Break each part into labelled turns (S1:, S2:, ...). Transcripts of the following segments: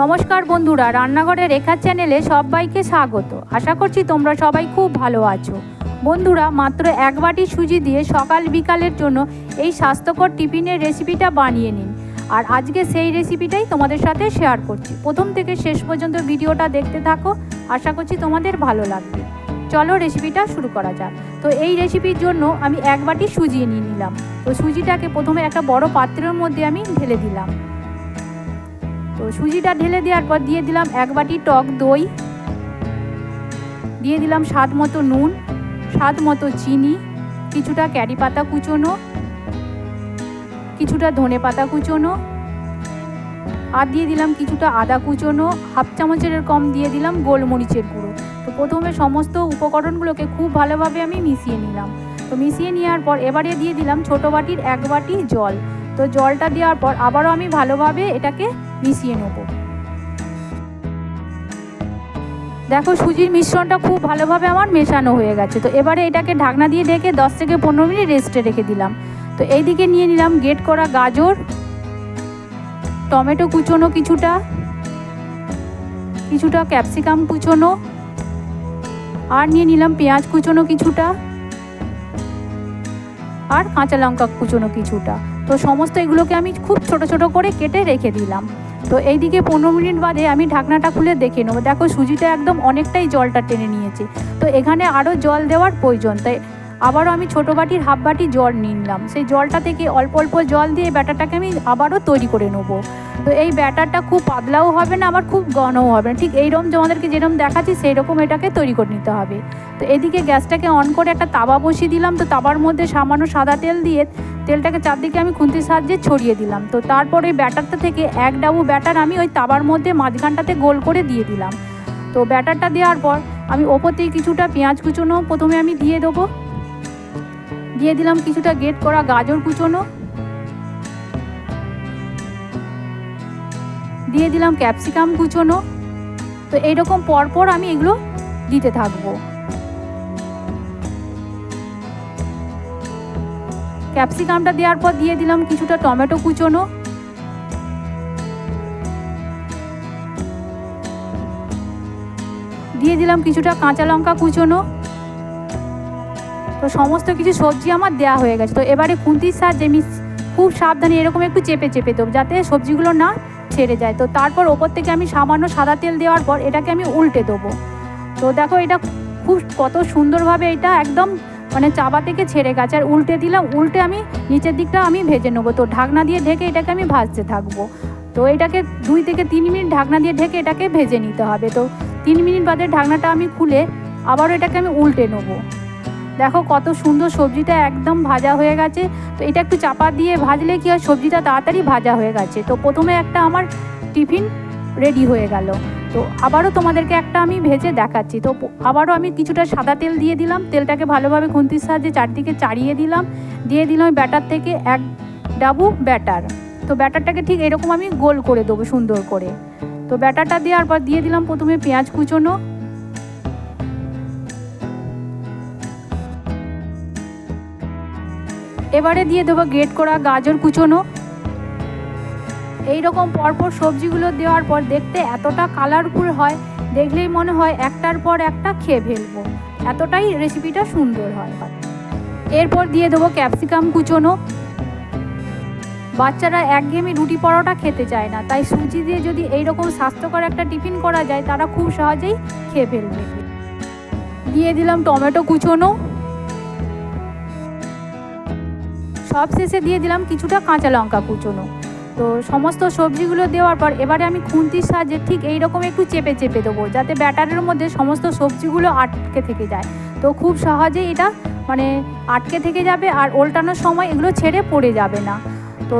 S1: নমস্কার বন্ধুরা, রান্নাঘরের রেখা চ্যানেলে সবাইকে স্বাগত। আশা করছি তোমরা সবাই খুব ভালো আছো। বন্ধুরা, মাত্র এক বাটি সুজি দিয়ে সকাল বিকালের জন্য এই স্বাস্থ্যকর টিফিনের রেসিপিটা বানিয়ে নিন। আর আজকে সেই রেসিপিটাই তোমাদের সাথে শেয়ার করছি। প্রথম থেকে শেষ পর্যন্ত ভিডিওটা দেখতে থাকো। আশা করছি তোমাদের ভালো লাগবে। চলো রেসিপিটা শুরু করা যাক। তো এই রেসিপির জন্য আমি এক বাটি সুজি নিয়ে নিলাম। তো সুজিটাকে প্রথমে একটা বড় পাত্রের মধ্যে আমি ঢেলে দিলাম। তো সুজিটা ঢেলে দেওয়ার পর দিয়ে দিলাম এক বাটি টক দই। দিয়ে দিলাম স্বাদ মতো নুন, স্বাদ মতো চিনি, কিছুটা ক্যারি পাতা কুচোনো, কিছুটা ধনে পাতা কুচোনো, আর দিয়ে দিলাম কিছুটা আদা কুচোনো, হাফ চামচের কম দিয়ে দিলাম গোলমরিচের গুঁড়ো। তো প্রথমে সমস্ত উপকরণগুলোকে খুব ভালোভাবে আমি মিশিয়ে নিলাম। তো মিশিয়ে নেওয়ার পর এবারে দিয়ে দিলাম ছোটো বাটির এক বাটি জল। তো জলটা দেওয়ার পর আবারও আমি ভালোভাবে এটাকে মিশিয়ে নেব। দেখো সুজির মিশ্রণটা খুব ভালোভাবে আমার মেশানো হয়ে গেছে। তো এবারে এটাকে ঢাকনা দিয়ে ঢেকে দশ থেকে পনেরো মিনিট রেস্টে রেখে দিলাম। তো এইদিকে নিয়ে নিলাম গেট করা গাজর, টমেটো কুচোনো কিছুটা কিছুটা ক্যাপসিকাম কুচোনো, আর নিয়ে নিলাম পেঁয়াজ কুচোনো কিছুটা, আর কাঁচা লঙ্কা কুচোনো কিছুটা। তো সমস্ত এগুলোকে আমি খুব ছোট ছোট করে কেটে রেখে দিলাম। তো এইদিকে পনেরো মিনিট বাদে আমি ঢাকনাটা খুলে দেখে নেব। দেখো সুজিটা একদম অনেকটাই জলটা টেনে নিয়েছে। তো এখানে আরও জল দেওয়ার প্রয়োজন। তাই আবারও আমি ছোটো বাটির হাফ বাটি জল নিলাম। সেই জলটা থেকে অল্প অল্প জল দিয়ে ব্যাটারটাকে আমি আবারও তৈরি করে নেব। তো এই ব্যাটারটা খুব পাতলাও হবে না, আবার খুব ঘনও হবে না। ঠিক এইরকম তোমাদেরকে যেরকম দেখাচ্ছি সেই রকম এটাকে তৈরি করে নিতে হবে। তো এদিকে গ্যাসটাকে অন করে একটা তাওয়া বসিয়ে দিলাম। তো তাওয়ার মধ্যে সামান্য সাদা তেল দিয়ে তেলটাকে চারদিকে আমি খুন্তির সাহায্যে ছড়িয়ে দিলাম। তো তারপর ওই ব্যাটারটা থেকে এক ডাবু ব্যাটার আমি ওই তাওয়ার মধ্যে মাঝখানটাতে গোল করে দিয়ে দিলাম। তো ব্যাটারটা দেওয়ার পর আমি ওপর থেকে কিছুটা পেঁয়াজ কুচোনো প্রথমে আমি দিয়ে দেবো। দিয়ে দিলাম কিছুটা গেট করা গাজর কুচোনো। দিয়ে দিলাম ক্যাপসিকাম কুচোনো। তো এইরকম পরপর আমি এগুলো দিতে থাকব। ক্যাপসিকামটা দেওয়ার পর দিয়ে দিলাম কিছুটা টমেটো কুচোনো। দিয়ে দিলাম কিছুটা কাঁচা লঙ্কা কুচোনো। তো সমস্ত কিছু সবজি আমার দেওয়া হয়ে গেছে। তো এবারে খুন্তির সাহায্যে আমি খুব সাবধানে এরকম একটু চেপে চেপে দেবো, যাতে সবজিগুলো না ছেড়ে যায়। তো তারপর ওপর থেকে আমি সামান্য সাদা তেল দেওয়ার পর এটাকে আমি উল্টে দেবো। তো দেখো এটা খুব কত সুন্দরভাবে এটা একদম মানে চাবা থেকে ছেড়ে গেছে। আর উল্টে দিলাম, উল্টে আমি নিচের দিকটা আমি ভেজে নেব। তো ঢাকনা দিয়ে ঢেকে এটাকে আমি ভাজতে থাকব। তো এটাকে দুই থেকে তিন মিনিট ঢাকনা দিয়ে ঢেকে এটাকে ভেজে নিতে হবে। তো তিন মিনিট বাদে ঢাকনাটা আমি খুলে আবারও এটাকে আমি উল্টে নেব। দেখো কত সুন্দর সবজিটা একদম ভাজা হয়ে গেছে। তো এটা একটু চাপা দিয়ে ভাজলে কি হয়, সবজিটা তাড়াতাড়ি ভাজা হয়ে গেছে। তো প্রথমে একটা আমার টিফিন রেডি হয়ে গেল। তো আবারও তোমাদেরকে একটা আমি ভেজে দেখাচ্ছি। তো আবারও আমি কিছুটা সাদা তেল দিয়ে দিলাম। তেলটাকে ভালোভাবে খুন্তির সাহায্যে চারদিকে চাড়িয়ে দিলাম। দিয়ে দিলাম ব্যাটার থেকে এক ডাবু ব্যাটার। তো ব্যাটারটাকে ঠিক এরকম আমি গোল করে দেবো সুন্দর করে। তো ব্যাটারটা দেওয়ার পর দিয়ে দিলাম প্রথমে পেঁয়াজ কুচোনো। এবারে দিয়ে দেবো গ্রেট করা গাজর কুচোনো। এই রকম পরপর সবজিগুলো দেওয়ার পর দেখতে এতটা কালারফুল হয়, দেখলেই মনে হয় একটার পর একটা খেয়ে ফেলব। এতটাই রেসিপিটা সুন্দর হয়। এরপর দিয়ে দেবো ক্যাপসিকাম কুচোনো। বাচ্চারা একঘেয়েমি রুটি পরোটা খেতে চায় না, তাই সুজি দিয়ে যদি এই রকম স্বাস্থ্যকর একটা টিফিন করা যায়, তারা খুব সহজেই খেয়ে ফেলবে। দিয়ে দিলাম টমেটো কুচোনো। সব শেষে দিয়ে দিলাম কিছুটা কাঁচা লঙ্কা কুচোনো। তো সমস্ত সবজিগুলো দেওয়ার পর এবারে আমি খুন্তির সাহায্যে ঠিক এই রকম একটু চেপে চেপে দেবো, যাতে ব্যাটারের মধ্যে সমস্ত সবজিগুলো আটকে থেকে যায়। তো খুব সহজেই এটা মানে আটকে থেকে যাবে আর ওল্টানোর সময় এগুলো ছেড়ে পড়ে যাবে না। তো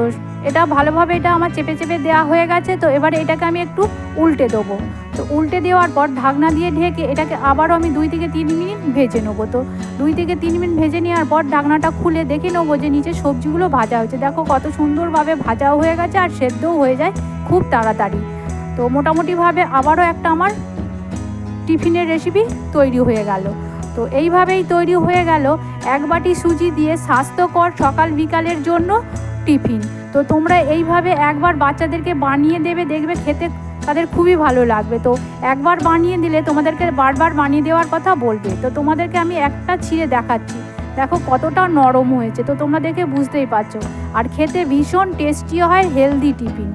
S1: এটা ভালোভাবে এটা আমার চেপে চেপে দেওয়া হয়ে গেছে, তো এবারে এটাকে আমি একটু উল্টে দেবো। তো উল্টে দেওয়ার পর ঢাকনা দিয়ে ঢেকে এটাকে আবারও আমি দুই থেকে তিন মিনিট ভেজে নেব তো। দুই থেকে তিন মিনিট ভেজে নেওয়ার পর ঢাকনাটা খুলে দেখে নেব যে নিচে সবজিগুলো ভাজা হয়েছে। দেখো কত সুন্দরভাবে ভাজাও হয়ে গেছে আর সেদ্ধও হয়ে যায় খুব তাড়াতাড়ি। তো মোটামুটিভাবে আবারও একটা আমার টিফিনের রেসিপি তৈরি হয়ে গেল। তো এইভাবেই তৈরি হয়ে গেল। এক বাটি সুজি দিয়ে স্বাস্থ্যকর সকাল বিকালের জন্য টিফিন। তো তোমরা এইভাবে একবার বাচ্চাদেরকে বানিয়ে দেবে, দেখবে খেতে তাদের খুবই ভালো লাগবে। তো একবার বানিয়ে দিলে তোমাদেরকে বারবার বানিয়ে দেওয়ার কথা বলবে। তো তোমাদেরকে আমি একটা ছিঁড়ে দেখাচ্ছি। দেখো কতটা নরম হয়েছে, তো তোমরা দেখে বুঝতেই পারছ। আর খেতে ভীষণ টেস্টিও হয় হেলদি টিফিন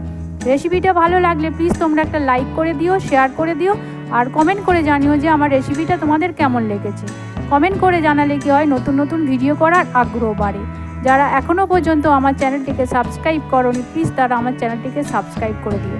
S1: রেসিপিটা ভালো লাগলে প্লিজ তোমরা একটা লাইক করে দিও শেয়ার করে দিও, আর কমেন্ট করে জানিও যে আমার রেসিপিটা তোমাদের কেমন লেগেছে। কমেন্ট করে জানালে কি হয়, নতুন নতুন ভিডিও করার আগ্রহ বাড়ে। যারা এখনও পর্যন্ত আমার চ্যানেলটিকে সাবস্ক্রাইব করনি প্লিজ তারা আমার চ্যানেলটিকে সাবস্ক্রাইব করে দিও।